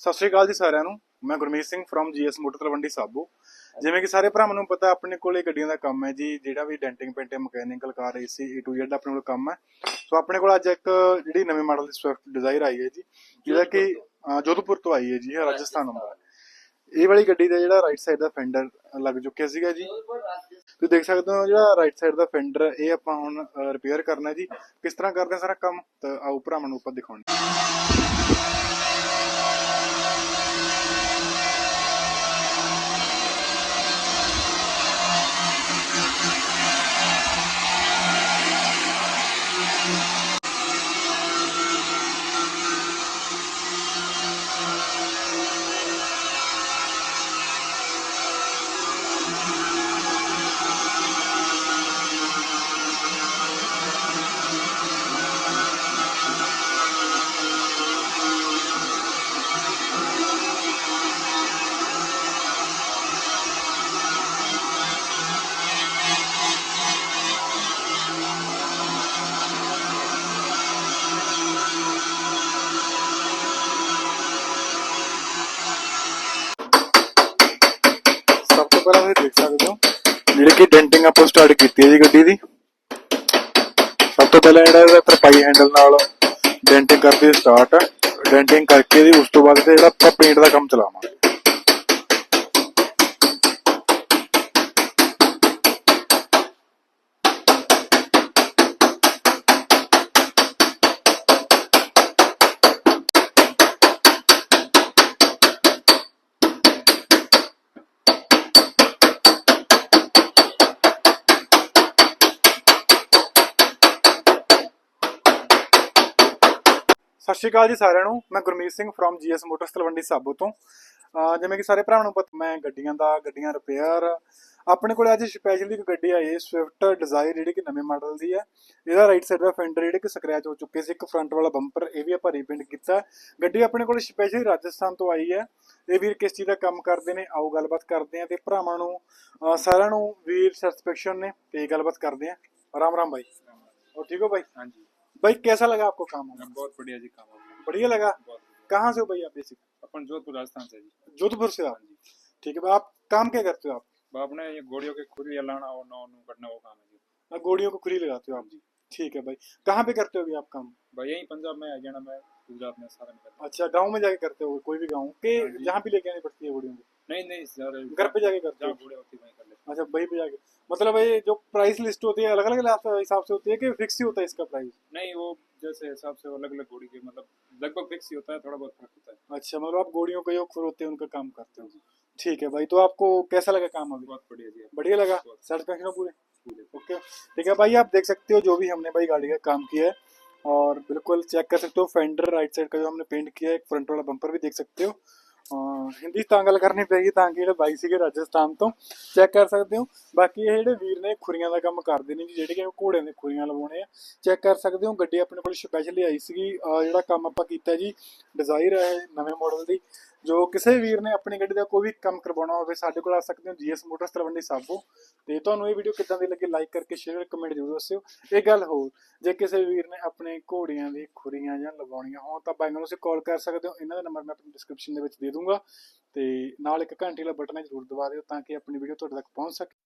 ਸਤਿ ਸ਼੍ਰੀ ਅਕਾਲ ਜੀ ਸਾਰਿਆਂ ਨੂੰ। ਮੈਂ Gurmeet Singh from GS motor Talwandi Sabo. ਜਿਵੇਂ ਕਿ ਸਾਰੇ ਭਰਾਵਾਂ ਨੂੰ ਪਤਾ ਆਪਣੇ ਕੋਲੇ ਗੱਡੀਆਂ ਦਾ ਕੰਮ ਹੈ ਜੀ ਜਿਹੜਾ ਵੀ denting painting mechanical car AC A to Z ਆਪਣੇ ਕੋਲ ਕੰਮ ਹੈ। ਸੋ ਆਪਣੇ ਕੋਲ ਅੱਜ ਇੱਕ ਜਿਹੜੀ ਨਵੇਂ ਮਾਡਲ ਦੀ ਸਵਿਫਟ ਡਿਜ਼ਾਇਰ ਆਈ ਹੈ ਜੀ ਜਿਹਦਾ ਕਿ ਜੋਧਪੁਰ ਤੋਂ। ਆਈ ਹੈ ਜੀ ਰਾਜਸਥਾਨ ਨੰਬਰ ਇਹ ਵਾਲੀ ਗੱਡੀ ਦਾ ਜਿਹੜਾ ਰਾਈਟ ਸਾਈਡ ਦਾ ਫੈਂਡਰ ਲੱਗ ਚੁੱਕਿਆ ਸੀਗਾ ਜੀ। ਤੁਸੀਂ ਦੇਖ ਸਕਦੇ ਹੋ ਜਿਹੜਾ ਰਾਈਟ ਸਾਈਡ ਦਾ ਫੈਂਡਰ ਇਹ ਆਪਾਂ ਹੁਣ ਰਿਪੇਅਰ ਕਰਨਾ ਹੈ ਜੀ। ਕਿਸ ਤਰ੍ਹਾਂ ਕਰਦੇ ਹਾਂ ਸਾਰਾ ਕੰਮ? ਤਾਂ ਆਓ ਭਰਾਵਾਂ ਨੂੰ ਆਪਾਂ ਦਿਖਾਉਣੇ ਕਿ ਡੈਂਟਿੰਗ ਆਪਾਂ ਸਟਾਰਟ ਕੀਤੀ ਹੈ ਜੀ ਗੱਡੀ ਦੀ। ਸਭ ਤੋਂ ਪਹਿਲਾਂ ਜਿਹੜਾ ਇਹਦਾ ਤਰਪਾਈ ਹੈਂਡਲ ਨਾਲ ਡੈਂਟਿੰਗ ਕਰਦੇ ਸਟਾਰਟ ਡੈਂਟਿੰਗ ਕਰਕੇ ਦੀ ਉਸ ਤੋਂ ਬਾਅਦ ਤੇ ਜਿਹੜਾ ਆਪਾਂ ਪੇਂਟ ਦਾ ਕੰਮ ਚਲਾਵਾਂਗੇ। ਸਤਿ ਸ਼੍ਰੀ ਅਕਾਲ ਜੀ ਸਾਰਿਆਂ ਨੂੰ। ਮੈਂ Gurmeet Singh from GS motors Talwandi Sabo ਤੋਂ। ਜਿਵੇਂ ਕਿ ਸਾਰੇ ਭਰਾਵਾਂ ਨੂੰ ਪਤਾ, ਮੈਂ ਗੱਡੀਆਂ ਦਾ, ਗੱਡੀਆਂ ਰਿਪੇਅਰ ਆਪਣੇ ਕੋਲ ਅੱਜ ਸਪੈਸ਼ਲੀ ਇੱਕ ਗੱਡੀ ਆਈ ਹੈ ਸਵਿਫਟ ਡਿਜ਼ਾਇਰ ਜਿਹੜੀ ਕਿ ਨਵੇਂ ਮਾਡਲ ਦੀ ਹੈ। ਇਹਦਾ ਰਾਈਟ ਸਾਈਡ ਦਾ ਫੈਂਡਰ ਜਿਹੜੇ ਕਿ ਸਕ੍ਰੈਚ ਹੋ ਚੁੱਕੇ ਸੀ, ਇੱਕ ਫਰੰਟ ਵਾਲਾ ਬੰਪਰ ਇਹ ਵੀ ਆਪਾਂ ਰੀਪੇਂਟ ਕੀਤਾ। ਗੱਡੀ ਆਪਣੇ ਕੋਲ ਸਪੈਸ਼ਲੀ ਰਾਜਸਥਾਨ ਤੋਂ ਆਈ ਹੈ। ਇਹ ਵੀਰ ਕਿਸ ਚੀਜ਼ ਦਾ ਕੰਮ ਕਰਦੇ ਨੇ, ਆਓ ਗੱਲਬਾਤ ਕਰਦੇ ਹਾਂ ਤੇ ਭਰਾਵਾਂ ਨੂੰ ਸਾਰਿਆਂ ਨੂੰ ਵੀਰ ਸਸਪੈਕਸ਼ਨ ਨੇ, ਤੇ ਗੱਲਬਾਤ ਕਰਦੇ ਹਾਂ। ਰਾਮ ਰਾਮ ਬਾਈ। ਹੋ ਠੀਕ ਹੋ ਬਾਈ? ਹਾਂਜੀ। भाई कैसा लगा आपको काम हमारा? बहुत बढ़िया जी काम आपका बढ़िया लगा बहुत बढ़िया। कहाँ से हो भाई आप बेसिक अपन जोधपुर राजस्थान से जी जोधपुर से हाँ आप जी ठीक है भाई आप काम क्या करते हो आप अब अपने ये घोड़ियों के खुरी लाना और नौ नौ करना वो काम है जी आप गोड़ियों को खुली लगाते हो आप जी ठीक है भाई कहाँ पे करते हो अभी आप काम भाई यही पंजाब में हरियाणा में गुजरात में सारे में करते अच्छा गांव में जाके करते हो कोई भी गांव के हाँ जी। जहाँ भी लेके आनी पड़ती है गोड़ियों को हैं। नहीं नहीं सर घर पे जाके करते हो? घोड़े होती वहीं कर लेते अच्छा वहीं पे जाके। मतलब ये जो प्राइस लिस्ट होती है अलग अलग हिसाब से होती है कि फिक्स ही होता है इसका प्राइस नहीं वो जैसे हिसाब से अलग अलग घोड़ी के मतलब लगभग फिक्स ही होता है थोड़ा बहुत फ़र्क होता है। अच्छा मतलब आप गोड़ियों का जो खुर होते हैं उनका काम करते हो। ठीक है भाई तो आपको कैसा लगा काम अभी? बहुत बढ़िया जी। बढ़िया लगा। सेटिस्फेक्शन पूरे। ओके। ठीक है भाई आप देख सकते हो जो भी हमने भाई गाड़ी का काम किया है और बिल्कुल चेक कर सकते हो फेंडर राइट साइड का जो हमने पेंट किया है फ्रंट वाला बम्पर भी देख सकते हो। ਹਿੰਦੀ ਤਾਂ ਗੱਲ ਕਰਨੀ ਪੈਗੀ ਤਾਂ ਕਿ ਜਿਹੜੇ ਬਾਈ ਸੀਗੇ ਰਾਜਸਥਾਨ ਤੋਂ ਚੈੱਕ ਕਰ ਸਕਦੇ ਹੋ। ਬਾਕੀ ਇਹ ਜਿਹੜੇ ਵੀਰ ਨੇ ਖੁਰੀਆਂ ਦਾ ਕੰਮ ਕਰਦੇ ਨੇ ਜੀ, ਜਿਹੜੇ ਕਿ ਘੋੜਿਆਂ ਦੇ ਖੁਰੀਆਂ ਲਵਾਉਣੇ ਆ। ਚੈੱਕ ਕਰ ਸਕਦੇ ਹੋ, ਗੱਡੀ ਆਪਣੇ ਕੋਲ ਸਪੈਸ਼ਲੀ ਆਈ ਸੀਗੀ। ਜਿਹੜਾ ਕੰਮ ਆਪਾਂ ਕੀਤਾ ਜੀ ਡਿਜ਼ਾਇਰ ਹੈ ਨਵੇਂ ਮਾਡਲ ਦੀ। ਜੋ ਕਿਸੇ ਵੀਰ ਨੇ ਆਪਣੀ ਗੱਡੀ ਦਾ ਕੋਈ ਵੀ ਕੰਮ ਕਰਵਾਉਣਾ ਹੋਵੇ, ਸਾਡੇ ਕੋਲ ਆ ਸਕਦੇ ਹੋ ਜੀਐਸ ਮੋਟਰਸ ਤਲਵੰਡੀ ਸਾਬੋ। ਤੇ ਤੁਹਾਨੂੰ ਇਹ ਵੀਡੀਓ ਕਿੱਦਾਂ ਦੀ ਲੱਗੀ ਲਾਈਕ ਕਰਕੇ ਸ਼ੇਅਰ ਕਮੈਂਟ ਜ਼ਰੂਰ ਦੱਸਿਓ। ਇਹ ਗੱਲ ਹੋਰ, ਜੇ ਕਿਸੇ ਵੀਰ ਨੇ ਆਪਣੇ ਘੋੜੀਆਂ ਦੀ ਖੁਰੀਆਂ ਜਾਂ ਲਗਾਉਣੀਆਂ ਹੋਣ, ਤਾਂ ਬਾਈ ਨੂੰ ਤੁਸੀਂ ਕਾਲ ਕਰ ਸਕਦੇ ਹੋ। ਇਹਨਾਂ ਦਾ ਨੰਬਰ ਮੈਂ ਆਪਣੀ ਡਿਸਕ੍ਰਿਪਸ਼ਨ ਦੇ ਵਿੱਚ ਦੇ ਦੂੰਗਾ। ਤੇ ਨਾਲ ਇੱਕ ਘੰਟੀ ਵਾਲਾ ਬਟਨ ਹੈ, ਜ਼ਰੂਰ ਦਬਾ ਦਿਓ ਤਾਂ ਕਿ ਆਪਣੀ ਵੀਡੀਓ ਤੁਹਾਡੇ ਤੱਕ ਪਹੁੰਚ ਸਕੇ।